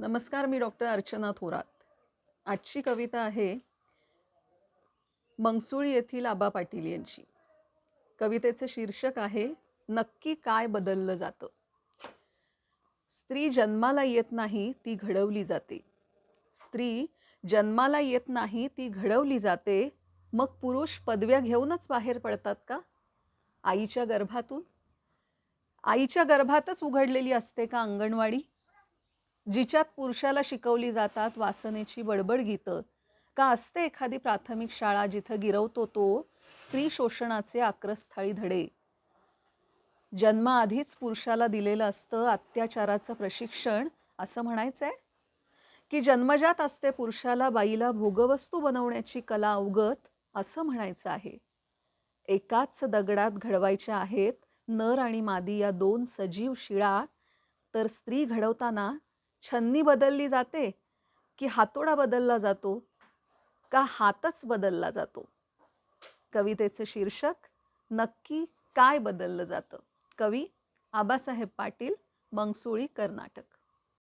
नमस्कार मी डॉक्टर अर्चना थोरात. आजची कविता आहे मंगसुळी येथील आबा पाटील यांची. कवितेचे शीर्षक आहे नक्की काय बदललं जातं? स्त्री जन्माला येत नाही ती घडवली जाते. स्त्री जन्माला येत नाही ती घडवली जाते. मग पुरुष पदव्या घेऊनच बाहेर पडतात का? आईच्या गर्भातून? आईच्या गर्भातच उघडलेली असते का अंगणवाडी? जिच्यात पुरुषाला शिकवली जातात वासनेची बडबड गीतं. का असते एखादी प्राथमिक शाळा जिथं गिरवतो तो स्त्री शोषणाचे आक्रस्थाळी धडे? जन्माआधीच पुरुषाला दिलेलं असतं अत्याचाराचं प्रशिक्षण असं म्हणायचंय? की जन्मजात असते पुरुषाला बाईला भोगवस्तू बनवण्याची कला अवगत असं म्हणायचं आहे. एकाच दगडात घडवायच्या आहेत नर आणि मादी या दोन सजीव शिळा तर स्त्री घडवताना छन्नी बदलली जाते की हातोडा बदलला जातो का हातच बदलला जातो? कवितेचे शीर्षक नक्की काय बदललं जातं? कवी आबासाहेब पाटील मंगसुळी कर्नाटक.